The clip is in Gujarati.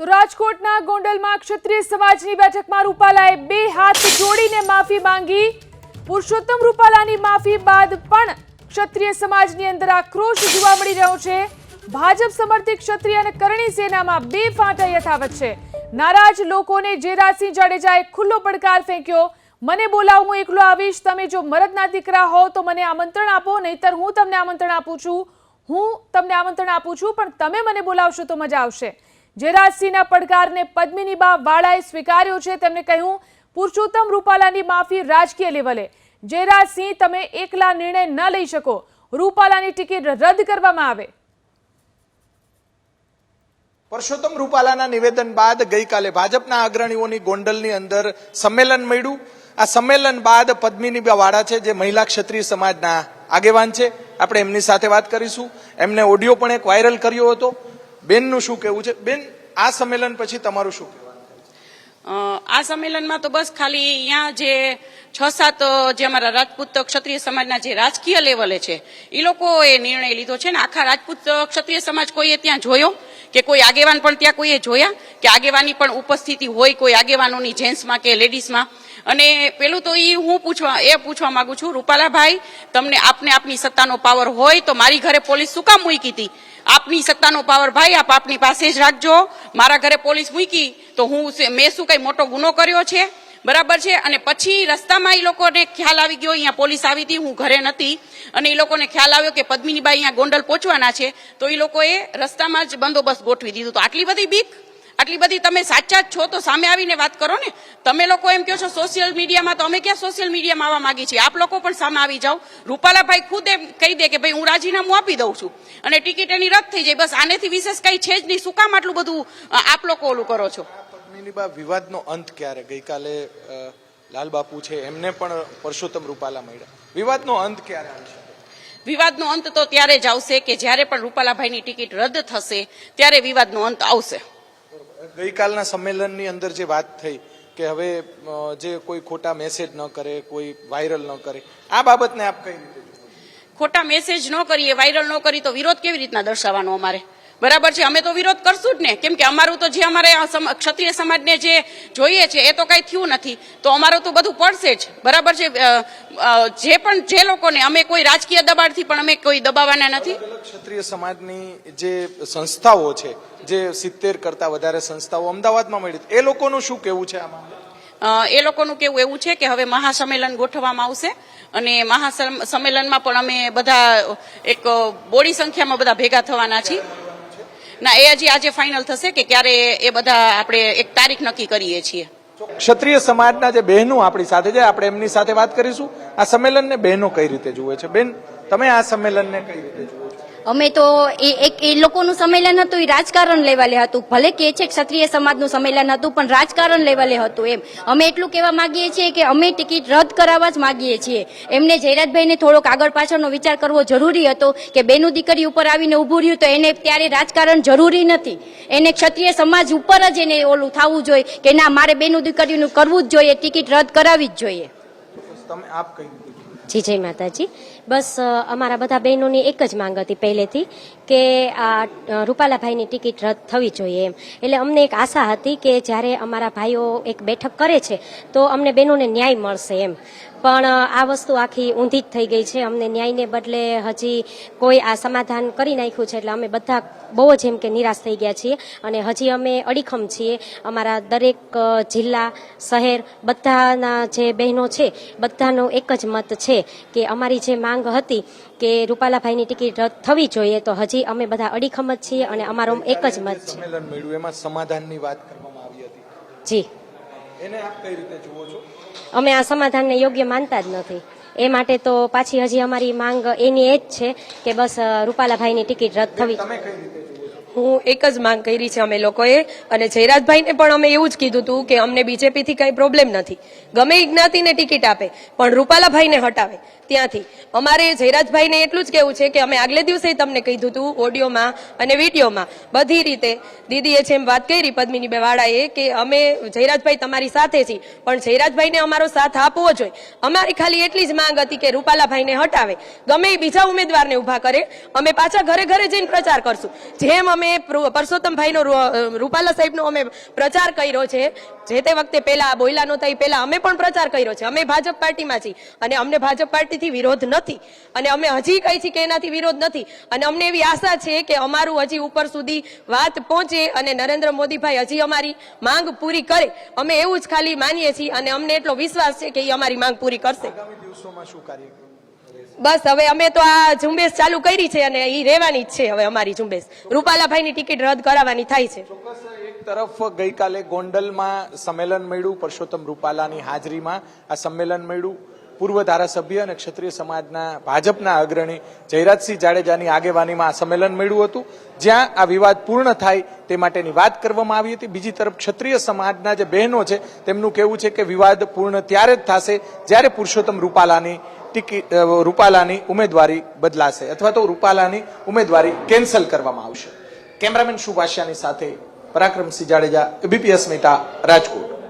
તો રાજકોટના ગોંડલમાં ક્ષત્રિય સમાજની બેઠકમાં રૂપાલાએ બે હાથ જોડીને માફી માંગી. પુરુષોત્તમ રૂપાલાની માફી બાદ પણ ક્ષત્રિય સમાજની અંદર આક્રોશ જોવા મળી રહ્યો છે. ભાજપ સમર્થિત ક્ષત્રિય અને કરણી સેનામાં બે ફાંટા યથાવત છે. નારાજ લોકોને જેરાજસિંહ જાડેજાએ ખુલ્લો પડકાર ફેંક્યો. મને બોલાવ, હું એકલો આવીશ. તમે જો મરદના દીકરા હો તો મને આમંત્રણ આપો, નહીતર હું તમને આમંત્રણ આપું છું. હું તમને આમંત્રણ આપું છું, પણ તમે મને બોલાવશો તો મજા આવશે. જેરાજસિંહના પડકારને પદ્મિનીબા વાળાએ સ્વીકાર્યો છે. તેમણે કહ્યું, પુરુષોત્તમ રૂપાલાની માફી રાજકીય લેવલે. જયરાજસિંહ, તમે એકલા નિર્ણય ન લઈ શકો. રૂપાલાની ટિકિટ રદ કરવામાં આવે. પરસોત્તમ રૂપાલાના નિવેદન બાદ ગઈકાલે ભાજપના અગ્રણીઓની ગોંડલની અંદર સંમેલન મળ્યું. આ સંમેલન બાદ પદ્મિની વાળા છે, જે મહિલા ક્ષત્રિય સમાજના આગેવાન છે. આપણે એમની સાથે વાત કરીશું. એમને ઓડિયો પણ એક વાયરલ કર્યો હતો. બેનનું શું કહેવું છે? બેન, આ સંમેલન પછી તમારું શું આ સંમેલનમાં તો બસ ખાલી અહીંયા જે છ સાત જે અમારા રાજપૂત ક્ષત્રિય સમાજના જે રાજકીય લેવલે છે એ લોકોએ નિર્ણય લીધો છે ને આખા રાજપૂત ક્ષત્રિય સમાજ કોઈએ ત્યાં જોયો? કે કોઈ આગેવાન પણ ત્યાં કોઈએ જોયા? કે આગેવાની પણ ઉપસ્થિતિ હોય કોઈ આગેવાનોની જેન્ટ્સમાં કે લેડીઝમાં? અને પેલું તો એ હું પૂછવા, એ પૂછવા માંગુ છું, રૂપાલાભાઈ, તમને આપને આપની સત્તાનો પાવર હોય તો મારી ઘરે પોલીસ શું કામ મૂકી હતી? આપની સત્તાનો પાવર ભાઈ, આપ આપની પાસે જ રાખજો. મારા ઘરે પોલીસ મૂકી, તો હું મેં શું કઈ મોટો ગુનો કર્યો છે? બરાબર છે? અને પછી રસ્તામાં એ લોકોને ખ્યાલ આવી ગયો, અહીંયા પોલીસ આવી હતી, હું ઘરે નથી. અને એ લોકોને ખ્યાલ આવ્યો કે પદ્મિનીબાઈ અહીંયા ગોંડલ પહોંચવાના છે, તો એ લોકોએ રસ્તામાં જ બંદોબસ્ત ગોઠવી દીધું. તો આટલી બધી બીક? આટલી બધી તમે સાચા જ છો તો સામે આવીને વાત કરો ને. તમે લોકો એમ કહો છો સોશિયલ મીડિયામાં તો અમે ક્યાં સોશિયલ મીડિયામાં આવવા માંગી છીએ? આપ લોકો પણ સામે આવી જાઓ. રૂપાલાભાઈ ખુદ એમ કહી દે કે ભાઈ હું રાજીનામું આપી દઉં છું અને ટિકિટ એની રદ થઈ જાય. બસ આનેથી વિશેષ કઈ છે જ નહીં. શું કામ આટલું બધું આપ લોકો ઓલું કરો છો? વિવાદનો અંત ક્યારે? ગઈકાલે લાલબાપુ છે એમને પણ પરસોત્તમ રૂપાલા મળ્યા. વિવાદનો અંત ક્યારે આવશે વિવાદનો અંત તો ત્યારે જ આવશે કે જ્યારે પણ રૂપાલાભાઈની ટિકિટ રદ થશે ત્યારે વિવાદનો અંત આવશે. ગઈકાલના સંમેલનની અંદર જે વાત થઈ કે હવે જે કોઈ ખોટા મેસેજ ન કરે, કોઈ વાયરલ ન કરે, આ બાબતને આપ કઈ રીતે ખોટા મેસેજ ન કરીએ વાયરલ ન કરી તો વિરોધ કેવી રીતના દર્શાવવાનો અમારે? બરાબર છે અમે તો વિરોધ કરશું જ ને. કેમ કે અમારું તો જે અમારે ક્ષત્રિય સમાજને જે જોઈએ છે એ તો કઈ થયું નથી. તો અમારું તો બધું પડશે જ. બરાબર છે જે પણ જે લોકોને અમે કોઈ રાજકીય દબાણથી પણ અમે કોઈ દબાવવાના નથી. ક્ષત્રિય સમાજની જે સંસ્થાઓ છે જે સિત્તેર કરતા વધારે સંસ્થાઓ અમદાવાદમાં મળી એ લોકોનું શું કેવું છે આમાં એ લોકોનું કેવું એવું છે કે હવે મહાસંમેલન ગોઠવવામાં આવશે અને મહાસંમેલનમાં પણ અમે બધા એક બોડી સંખ્યામાં બધા ભેગા થવાના છીએ. ના, એ હજી આજે ફાઇનલ થશે કે ક્યારે એ બધા આપણે એક તારીખ નક્કી કરીએ છીએ. ક્ષત્રિય સમાજના જે બહેનો આપણી સાથે છે, આપણે એમની સાથે વાત કરીશું. આ સંમેલનને બહેનો કઈ રીતે જુએ છે? બેન, તમે આ સંમેલનને કઈ રીતે જુઓ? અમે તો એ એક એ લોકોનું સંમેલન હતું, એ રાજકારણ લેવાલે હતું. ભલે કે છે ક્ષત્રિય સમાજનું સંમેલન હતું, પણ રાજકારણ લેવાલે હતું એમ. અમે એટલું કહેવા માંગીએ છીએ કે અમે ટિકિટ રદ કરાવવા જ માંગીએ છીએ. એમને જયરાજભાઈને થોડોક આગળ પાછળનો વિચાર કરવો જરૂરી હતો કે બેનું દીકરી ઉપર આવીને ઊભું રહ્યું તો એને ત્યારે રાજકારણ જરૂરી નથી. એને ક્ષત્રિય સમાજ ઉપર જ એને ઓલું થવું જોઈએ કે ના, મારે બેનું દીકરીનું કરવું જ જોઈએ, ટિકિટ રદ કરાવી જ જોઈએ. તમે આપ છો? જી, જય માતાજી. બસ અમારા બધા બહેનોની એક જ માંગ હતી પહેલેથી કે આ રૂપાલાભાઈની ટિકિટ રદ થવી જોઈએ એમ. એટલે અમને એક આશા હતી કે જ્યારે અમારા ભાઈઓ એક બેઠક કરે છે, તો અમને બહેનોને ન્યાય મળશે એમ. પણ આ વસ્તુ આખી ઊંધી જ થઈ ગઈ છે. અમને ન્યાયને બદલે હજી કોઈ આ સમાધાન કરી નાખ્યું છે, એટલે અમે બધા બહુ જ એમ કે નિરાશ થઈ ગયા છીએ. અને હજી અમે અડીખમ છીએ. અમારા દરેક જિલ્લા, શહેર બધાના જે બહેનો છે, બધાનો એક જ મત છે કે અમારી જે માંગ હતી કે રૂપાલાભાઈની ટિકિટ રદ થવી જોઈએ તો હજી અમે બધા અડીખમ જ છીએ અને અમારો એક જ મત છે. સંમેલન મળ્યું એમાં સમાધાનની વાત કરવામાં આવી હતી. જી. એને આપ કઈ રીતે જુઓ છો? અમે આ સમાધાનને યોગ્ય માનતા જ નથી. એ માટે તો પાછી હજી અમારી માંગ એની એ જ છે કે બસ રૂપાલાભાઈની ટિકિટ રદ થવી તમે કઈ રીતે છો હું એક જ માંગ કરી છે અમે લોકોએ અને જયરાજભાઈને પણ અમે એવું જ કીધું હતું કે અમને બીજેપીથી કંઈ પ્રોબ્લેમ નથી. ગમે જ્ઞાતિને ટિકિટ આપે, પણ રૂપાલાભાઈને હટાવે. ત્યાંથી. અમારે જયરાજભાઈને એટલું જ કહેવું છે કે અમે આગલે દિવસે તમને કીધું હતું ઓડિયોમાં અને વિડીયોમાં, બધી રીતે. દીદીએ જેમ વાત કરી પદ્મિની બેવાળાએ કે અમે જયરાજભાઈ તમારી સાથે છીએ, પણ જયરાજભાઈને અમારો સાથ આપવો જોઈએ અમારી ખાલી એટલી જ માંગ હતી કે રૂપાલાભાઈને હટાવે. ગમે એ બીજા ઉમેદવારને ઊભા કરે, અમે પાછા ઘરે ઘરે જઈને પ્રચાર કરશું. જેમ અમે અમે પ્ર- પરસોત્તમભાઈનો રૂપાલા સાહેબનો અમે પ્રચાર કર્યો છે. જે તે વખતે પહેલા બોયલા નહોતા, એ પહેલા અમે પણ પ્રચાર કર્યો છે. અમે ભાજપ પાર્ટીમાં છીએ અને અમને ભાજપ પાર્ટીથી વિરોધ નથી. અને અમે હજી કહી છીએ કે એનાથી વિરોધ નથી. અને અમને એવી આશા છે કે અમારું હજી ઉપર સુધી વાત પહોંચે અને નરેન્દ્ર મોદીભાઈ હજી અમારી માંગ પૂરી કરે. અમે એવું જ ખાલી માનીએ છીએ અને અમને એટલો વિશ્વાસ છે કે એ અમારી માંગ પૂરી કરશે. દિવસોમાં શું કાર્યક્રમ બસ, હવે અમે તો આ ઝુંબેશ ચાલુ કરી છે અને એ રહેવાની જ છે હવે અમારી ઝુંબેશ. રૂપાલાભાઈની ટિકિટ રદ કરાવવાની થાય છે. એક તરફ ગઈકાલે ગોંડલમાં સંમેલન મળ્યું, પરસોત્તમ રૂપાલાની હાજરીમાં આ સંમેલન મળ્યું. પૂર્વ ધારાસભ્ય અને ક્ષત્રિય સમાજના ભાજપના અગ્રણી જયરાજસિંહ જાડેજાની આગેવાનીમાં આ સંમેલન મળ્યું હતું. જ્યાં આ વિવાદ પૂર્ણ થાય તે માટેની વાત કરવામાં આવી હતી. બીજી તરફ ક્ષત્રિય સમાજના જે બહેનો છે, તેમનું કહેવું છે કે વિવાદ પૂર્ણ ત્યારે જ થશે જ્યારે પુરુષોત્તમ રૂપાલાની ટિકિટ રૂપાલાની ઉમેદવારી બદલાશે અથવા તો રૂપાલાની ઉમેદવારી કેન્સલ કરવામાં આવશે. કેમેરામેન શુભાષ્યાની સાથે પરાક્રમસિંહ જાડેજા બીપીએસ મેટા રાજકોટ.